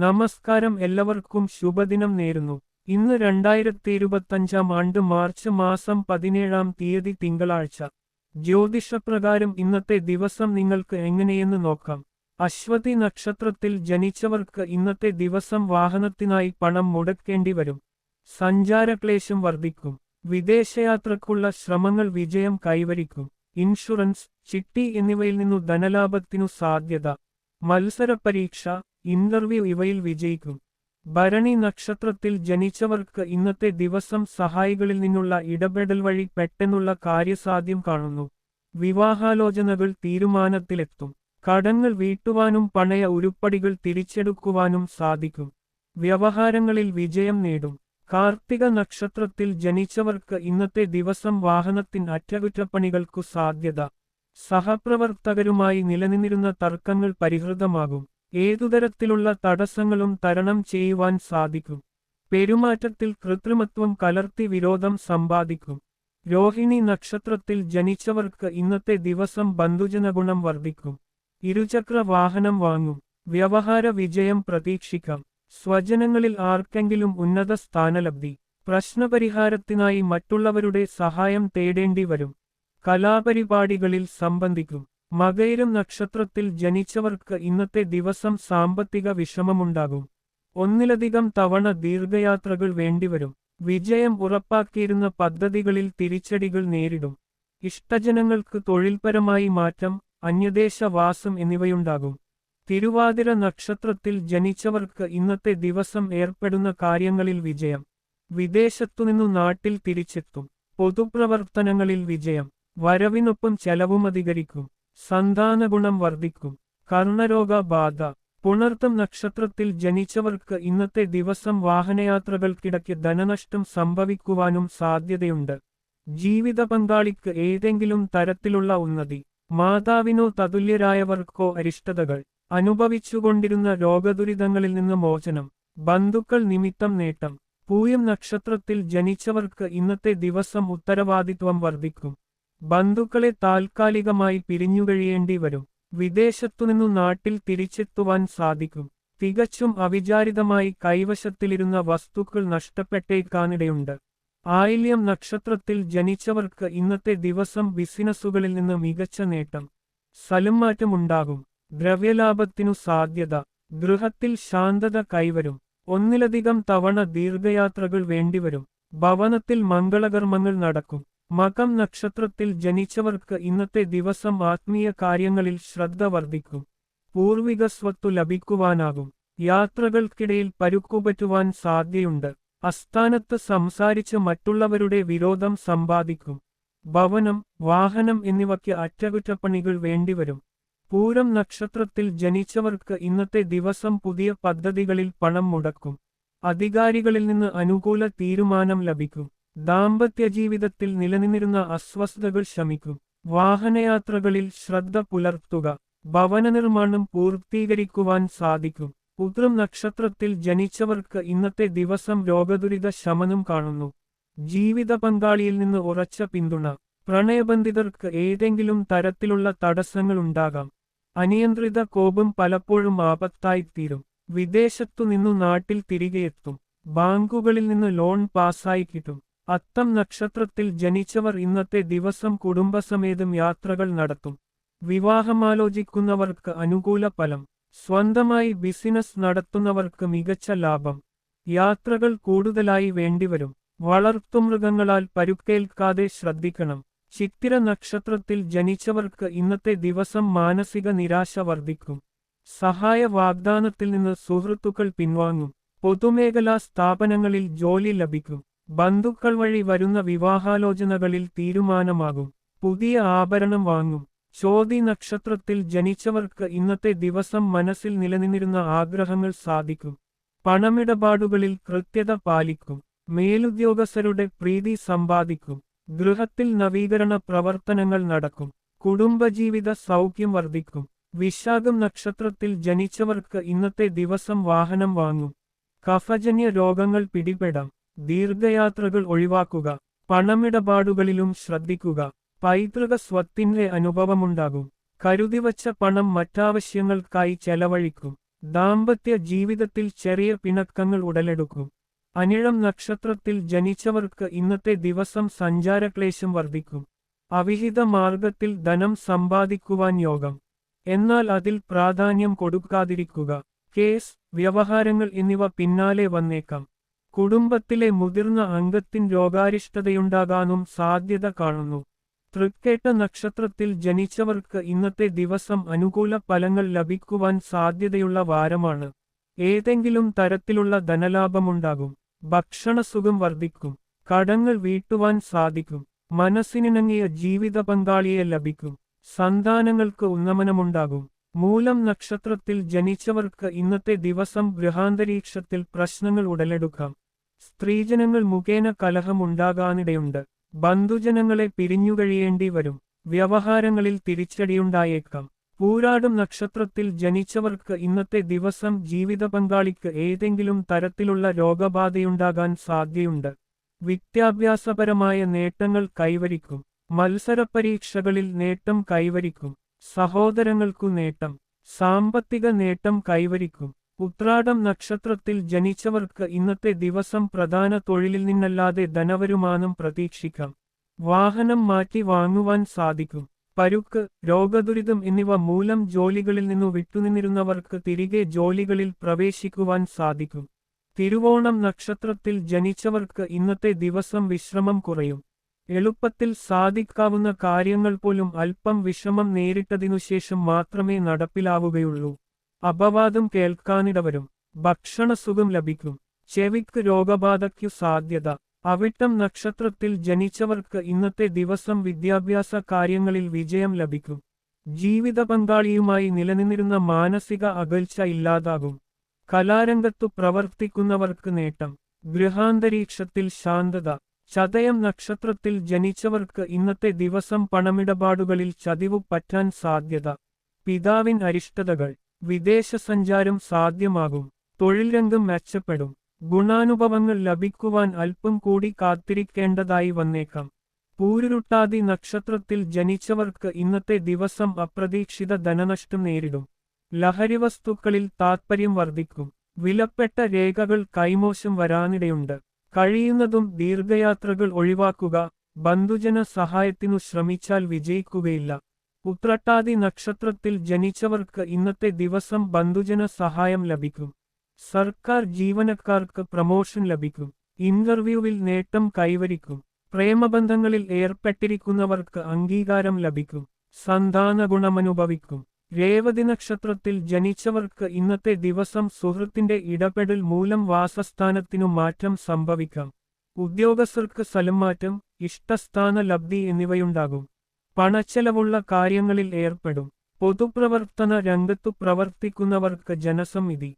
നമസ്കാരം എല്ലാവർക്കും ശുഭദിനം നേരുന്നു. ഇന്ന് രണ്ടായിരത്തി ഇരുപത്തഞ്ചാം ആണ്ട് മാർച്ച് മാസം പതിനേഴാം തീയതി തിങ്കളാഴ്ച. ജ്യോതിഷപ്രകാരം ഇന്നത്തെ ദിവസം നിങ്ങൾക്ക് എങ്ങനെയെന്ന് നോക്കാം. അശ്വതി നക്ഷത്രത്തിൽ ജനിച്ചവർക്ക് ഇന്നത്തെ ദിവസം വാഹനത്തിനായി പണം മുടക്കേണ്ടി വരും. സഞ്ചാരക്ലേശം വർദ്ധിക്കും. വിദേശയാത്രക്കുള്ള ശ്രമങ്ങൾ വിജയം കൈവരിക്കും. ഇൻഷുറൻസ് ചിട്ടി എന്നിവയിൽ നിന്നു ധനലാഭത്തിനു സാധ്യത. മത്സര പരീക്ഷ ഇന്റർവ്യൂ ഇവയിൽ വിജയിക്കും. ഭരണി നക്ഷത്രത്തിൽ ജനിച്ചവർക്ക് ഇന്നത്തെ ദിവസം സഹായികളിൽ നിന്നുള്ള ഇടപെടൽ വഴി പെട്ടെന്നുള്ള കാര്യസാധ്യം കാണുന്നു. വിവാഹാലോചനകൾ തീരുമാനത്തിലെത്തും. കടങ്ങൾ വീട്ടുവാനും പണയ ഉരുപ്പടികൾ തിരിച്ചെടുക്കുവാനും സാധിക്കും. വ്യവഹാരങ്ങളിൽ വിജയം നേടും. കാർത്തിക നക്ഷത്രത്തിൽ ജനിച്ചവർക്ക് ഇന്നത്തെ ദിവസം വാഹനത്തിൻ അറ്റകുറ്റപ്പണികൾക്കു സാധ്യത. സഹപ്രവർത്തകരുമായി നിലനിന്നിരുന്ന തർക്കങ്ങൾ പരിഹൃതമാകും. ഏതുതരത്തിലുള്ള തടസ്സങ്ങളും തരണം ചെയ്യുവാൻ സാധിക്കും. പെരുമാറ്റത്തിൽ കൃത്രിമത്വം കലർത്തി വിരോധം സമ്പാദിക്കും. രോഹിണി നക്ഷത്രത്തിൽ ജനിച്ചവർക്ക് ഇന്നത്തെ ദിവസം ബന്ധുജനഗുണം വർദ്ധിക്കും. ഇരുചക്ര വാഹനം വാങ്ങും. വ്യവഹാര വിജയം പ്രതീക്ഷിക്കാം. സ്വജനങ്ങളിൽ ആർക്കെങ്കിലും ഉന്നത സ്ഥാനലബ്ധി. പ്രശ്നപരിഹാരത്തിനായി മറ്റുള്ളവരുടെ സഹായം തേടേണ്ടി വരും കലാപരിപാടികളിൽ സംബന്ധിക്കും. മകയിരം നക്ഷത്രത്തിൽ ജനിച്ചവർക്ക് ഇന്നത്തെ ദിവസം സാമ്പത്തിക വിഷമമുണ്ടാകും. ഒന്നിലധികം തവണ ദീർഘയാത്രകൾ വേണ്ടിവരും. വിജയം ഉറപ്പാക്കിയിരുന്ന പദ്ധതികളിൽ തിരിച്ചടികൾ നേരിടും. ഇഷ്ടജനങ്ങൾക്ക് തൊഴിൽപരമായി മാറ്റം അന്യദേശവാസം എന്നിവയുണ്ടാകും. തിരുവാതിര നക്ഷത്രത്തിൽ ജനിച്ചവർക്ക് ഇന്നത്തെ ദിവസം ഏർപ്പെടുന്ന കാര്യങ്ങളിൽ വിജയം. വിദേശത്തുനിന്നു നാട്ടിൽ തിരിച്ചെത്തും. പൊതുപ്രവർത്തനങ്ങളിൽ വിജയം. വരവിനൊപ്പം ചെലവും അധികരിക്കും. സന്താനഗുണം വർദ്ധിക്കും. കർണരോഗ ബാധ. പുണർത്തം നക്ഷത്രത്തിൽ ജനിച്ചവർക്ക് ഇന്നത്തെ ദിവസം വാഹനയാത്രകൾക്കിടയ്ക്ക് ധനനഷ്ടം സംഭവിക്കുവാനും സാധ്യതയുണ്ട്. ജീവിത പങ്കാളിക്ക് ഏതെങ്കിലും തരത്തിലുള്ള ഉന്നതി. മാതാവിനോ തതുല്യരായവർക്കോ അരിഷ്ടതകൾ. അനുഭവിച്ചുകൊണ്ടിരുന്ന രോഗദുരിതങ്ങളിൽ നിന്ന് മോചനം. ബന്ധുക്കൾ നിമിത്തം നേട്ടം. പൂയം നക്ഷത്രത്തിൽ ജനിച്ചവർക്ക് ഇന്നത്തെ ദിവസം ഉത്തരവാദിത്വം വർദ്ധിക്കും. ബന്ധുക്കളെ താൽക്കാലികമായി പിരിഞ്ഞുകഴിയേണ്ടി വരും. വിദേശത്തുനിന്നു നാട്ടിൽ തിരിച്ചെത്തുവാൻ സാധിക്കും. തികച്ചും അവിചാരിതമായി കൈവശത്തിലിരുന്ന വസ്തുക്കൾ നഷ്ടപ്പെട്ടേക്കാനിടയുണ്ട്. ആയില്യം നക്ഷത്രത്തിൽ ജനിച്ചവർക്ക് ഇന്നത്തെ ദിവസം ബിസിനസ്സുകളിൽ നിന്ന് മികച്ച നേട്ടം സ്ഥലംമാറ്റമുണ്ടാകും ദ്രവ്യലാഭത്തിനു സാധ്യത ഗൃഹത്തിൽ ശാന്തത കൈവരും. ഒന്നിലധികം തവണ ദീർഘയാത്രകൾ വേണ്ടിവരും. ഭവനത്തിൽ മംഗളകർമ്മങ്ങൾ നടക്കും. മകം നക്ഷത്രത്തിൽ ജനിച്ചവർക്ക് ഇന്നത്തെ ദിവസം ആത്മീയ കാര്യങ്ങളിൽ ശ്രദ്ധ വർദ്ധിക്കും. പൂർവിക സ്വത്തു ലഭിക്കുവാനാകും. യാത്രകൾക്കിടയിൽ പരുക്കുപറ്റുവാൻ സാധ്യയുണ്ട് അസ്ഥാനത്ത് സംസാരിച്ച് മറ്റുള്ളവരുടെ വിരോധം സമ്പാദിക്കും. ഭവനം വാഹനം എന്നിവയ്ക്ക് അറ്റകുറ്റപ്പണികൾ വേണ്ടിവരും. പൂരം നക്ഷത്രത്തിൽ ജനിച്ചവർക്ക് ഇന്നത്തെ ദിവസം പുതിയ പദ്ധതികളിൽ പണം മുടക്കും. അധികാരികളിൽ നിന്ന് അനുകൂല തീരുമാനം ലഭിക്കും. ദാമ്പത്യ ജീവിതത്തിൽ നിലനിന്നിരുന്ന അസ്വസ്ഥതകൾ ശമിക്കും. വാഹനയാത്രകളിൽ ശ്രദ്ധ പുലർത്തുക ഭവന നിർമ്മാണം പൂർത്തീകരിക്കുവാൻ സാധിക്കും. ഉത്രം നക്ഷത്രത്തിൽ ജനിച്ചവർക്ക് ഇന്നത്തെ ദിവസം രോഗദുരിത ശമനം കാണുന്നു. ജീവിത പങ്കാളിയിൽ നിന്ന് ഉറച്ച പിന്തുണ പ്രണയബന്ധിതർക്ക് ഏതെങ്കിലും തരത്തിലുള്ള തടസ്സങ്ങൾ ഉണ്ടാകാം. അനിയന്ത്രിത കോപം പലപ്പോഴും ആപത്തായിത്തീരും. വിദേശത്തു നിന്നു നാട്ടിൽ തിരികെയെത്തും. ബാങ്കുകളിൽ നിന്ന് ലോൺ പാസ്സായി കിട്ടും. അത്തം നക്ഷത്രത്തിൽ ജനിച്ചവർ ഇന്നത്തെ ദിവസം കുടുംബസമേതം യാത്രകൾ നടത്തും. വിവാഹമാലോചിക്കുന്നവർക്ക് അനുകൂല ഫലം. സ്വന്തമായി ബിസിനസ് നടത്തുന്നവർക്ക് മികച്ച ലാഭം. യാത്രകൾ കൂടുതലായി വേണ്ടിവരും. വളർത്തുമൃഗങ്ങളാൽ പരുക്കേൽക്കാതെ ശ്രദ്ധിക്കണം. ചിത്തിര നക്ഷത്രത്തിൽ ജനിച്ചവർക്ക് ഇന്നത്തെ ദിവസം മാനസിക നിരാശ വർദ്ധിക്കും. സഹായ വാഗ്ദാനത്തിൽ നിന്ന് സുഹൃത്തുക്കൾ പിൻവാങ്ങും. പൊതുമേഖലാ സ്ഥാപനങ്ങളിൽ ജോലി ലഭിക്കും. ബന്ധുക്കൾ വഴി വരുന്ന വിവാഹാലോചനകളിൽ തീരുമാനമാകും. പുതിയ ആഭരണം വാങ്ങും. ചോതി നക്ഷത്രത്തിൽ ജനിച്ചവർക്ക് ഇന്നത്തെ ദിവസം മനസ്സിൽ നിലനിന്നിരുന്ന ആഗ്രഹങ്ങൾ സാധിക്കും. പണമിടപാടുകളിൽ കൃത്യത പാലിക്കും. മേലുദ്യോഗസ്ഥരുടെ പ്രീതി സമ്പാദിക്കും. ഗൃഹത്തിൽ നവീകരണ പ്രവർത്തനങ്ങൾ നടക്കും. കുടുംബജീവിത സൗഖ്യം വർദ്ധിക്കും. വിശാഖം നക്ഷത്രത്തിൽ ജനിച്ചവർക്ക് ഇന്നത്തെ ദിവസം വാഹനം വാങ്ങും. കഫജന്യ രോഗങ്ങൾ പിടിപെടാം. ദീർഘയാത്രകൾ ഒഴിവാക്കുക പണമിടപാടുകളിലും ശ്രദ്ധിക്കുക പൈതൃക സ്വത്തിന്റെ അനുഭവമുണ്ടാകും കരുതിവച്ച പണം മറ്റാവശ്യങ്ങൾക്കായി ചെലവഴിക്കും ദാമ്പത്യ ജീവിതത്തിൽ ചെറിയ പിണക്കങ്ങൾ ഉടലെടുക്കും. അനിഴം നക്ഷത്രത്തിൽ ജനിച്ചവർക്ക് ഇന്നത്തെ ദിവസം സഞ്ചാരക്ലേശം വർദ്ധിക്കും. അവിഹിത മാർഗത്തിൽ ധനം സമ്പാദിക്കുവാൻ യോഗം. എന്നാൽ അതിൽ പ്രാധാന്യം കൊടുക്കാതിരിക്കുക. കേസ് വ്യവഹാരങ്ങൾ എന്നിവ പിന്നാലെ വന്നേക്കാം. കുടുംബത്തിലെ മുതിർന്ന അംഗത്തിൻ രോഗാരിഷ്ടതയുണ്ടാകാനും സാധ്യത കാണുന്നു. തൃക്കേട്ട നക്ഷത്രത്തിൽ ജനിച്ചവർക്ക് ഇന്നത്തെ ദിവസം അനുകൂല ഫലങ്ങൾ ലഭിക്കുവാൻ സാധ്യതയുള്ള വാരമാണ്. ഏതെങ്കിലും തരത്തിലുള്ള ധനലാഭമുണ്ടാകും. ഭക്ഷണസുഖം വർദ്ധിക്കും. കടങ്ങൾ വീട്ടുവാൻ സാധിക്കും. മനസ്സിനിണങ്ങിയ ജീവിത പങ്കാളിയെ ലഭിക്കും. സന്താനങ്ങൾക്ക് ഉന്നമനമുണ്ടാകും. മൂലം നക്ഷത്രത്തിൽ ജനിച്ചവർക്ക് ഇന്നത്തെ ദിവസം ഗൃഹാന്തരീക്ഷത്തിൽ പ്രശ്നങ്ങൾ ഉടലെടുക്കാം. സ്ത്രീജനങ്ങൾ മുഖേന കലഹമുണ്ടാകാനിടയുണ്ട് ബന്ധുജനങ്ങളെ പിരിഞ്ഞുകഴിയേണ്ടി വരും. വ്യവഹാരങ്ങളിൽ തിരിച്ചടിയുണ്ടായേക്കാം. പൂരാടും നക്ഷത്രത്തിൽ ജനിച്ചവർക്ക് ഇന്നത്തെ ദിവസം ജീവിത പങ്കാളിക്ക് ഏതെങ്കിലും തരത്തിലുള്ള രോഗബാധയുണ്ടാകാൻ സാധ്യതയുണ്ട്. വിദ്യാഭ്യാസപരമായ നേട്ടങ്ങൾ കൈവരിക്കും. മത്സരപരീക്ഷകളിൽ നേട്ടം കൈവരിക്കും. സഹോദരങ്ങൾക്കു നേട്ടം സാമ്പത്തിക നേട്ടം കൈവരിക്കും. ഉത്രാടം നക്ഷത്രത്തിൽ ജനിച്ചവർക്ക് ഇന്നത്തെ ദിവസം പ്രധാന തൊഴിലിൽ നിന്നല്ലാതെ ധനവരുമാനം പ്രതീക്ഷിക്കാം. വാഹനം മാറ്റി വാങ്ങുവാൻ സാധിക്കും. പരുക്ക് രോഗദുരിതം എന്നിവ മൂലം ജോലികളിൽ നിന്നു വിട്ടുനിന്നിരുന്നവർക്ക് തിരികെ ജോലികളിൽ പ്രവേശിക്കുവാൻ സാധിക്കും. തിരുവോണം നക്ഷത്രത്തിൽ ജനിച്ചവർക്ക് ഇന്നത്തെ ദിവസം വിശ്രമം കുറയും. എളുപ്പത്തിൽ സാധിക്കാവുന്ന കാര്യങ്ങൾ പോലും അല്പം വിഷമം നേരിട്ടതിനുശേഷം മാത്രമേ നടപ്പിലാവുകയുള്ളൂ. അപവാദം കേൾക്കാനിടവരും. ഭക്ഷണസുഖം ലഭിക്കും. ചെവിക്ക് രോഗബാധയ്ക്കു സാധ്യത. അവിട്ടം നക്ഷത്രത്തിൽ ജനിച്ചവർക്ക് ഇന്നത്തെ ദിവസം വിദ്യാഭ്യാസ കാര്യങ്ങളിൽ വിജയം ലഭിക്കും. ജീവിത പങ്കാളിയുമായി നിലനിന്നിരുന്ന മാനസിക അകൽച്ച ഇല്ലാതാകും. കലാരംഗത്തു പ്രവർത്തിക്കുന്നവർക്ക് നേട്ടം. ഗൃഹാന്തരീക്ഷത്തിൽ ശാന്തത. ചതയം നക്ഷത്രത്തിൽ ജനിച്ചവർക്ക് ഇന്നത്തെ ദിവസം പണമിടപാടുകളിൽ ചതിവ് പറ്റാൻ സാധ്യത. പിതാവിൻ അരിഷ്ടതകൾ. വിദേശ സഞ്ചാരം സാധ്യമാകും. തൊഴിൽ രംഗം മെച്ചപ്പെടും. ഗുണാനുഭവങ്ങൾ ലഭിക്കുവാൻ അല്പം കൂടി കാത്തിരിക്കേണ്ടതായി വന്നേക്കാം. പൂരുരുട്ടാതി നക്ഷത്രത്തിൽ ജനിച്ചവർക്ക് ഇന്നത്തെ ദിവസം അപ്രതീക്ഷിത ധനനഷ്ടം നേരിടും. ലഹരി വസ്തുക്കളിൽ താത്പര്യം വർദ്ധിക്കും. വിലപ്പെട്ട രേഖകൾ കൈമോശം വരാനിടയുണ്ട്. കഴിയുന്നതും ദീർഘയാത്രകൾ ഒഴിവാക്കുക ബന്ധുജന സഹായത്തിനു ശ്രമിച്ചാൽ വിജയിക്കുകയില്ല. ഉത്രട്ടാതി നക്ഷത്രത്തിൽ ജനിച്ചവർക്ക് ഇന്നത്തെ ദിവസം ബന്ധുജന സഹായം ലഭിക്കും. സർക്കാർ ജീവനക്കാർക്ക് പ്രമോഷൻ ലഭിക്കും. ഇന്റർവ്യൂവിൽ നേട്ടം കൈവരിക്കും. പ്രേമബന്ധങ്ങളിൽ ഏർപ്പെട്ടിരിക്കുന്നവർക്ക് അംഗീകാരം ലഭിക്കും. സന്താന ഗുണമനുഭവിക്കും രേവതി നക്ഷത്രത്തിൽ ജനിച്ചവർക്ക് ഇന്നത്തെ ദിവസം സുഹൃത്തിന്റെ ഇടപെടൽ മൂലം വാസസ്ഥാനത്തിനു മാറ്റം സംഭവിക്കാം. ഉദ്യോഗസ്ഥർക്ക് സ്ഥലംമാറ്റം ഇഷ്ടസ്ഥാന ലബ്ധി എന്നിവയുണ്ടാകും. പണച്ചെലവുള്ള കാര്യങ്ങളിൽ ഏർപ്പെടും. പൊതുപ്രവർത്തന രംഗത്തു പ്രവർത്തിക്കുന്നവർക്ക് ജനസമിതി.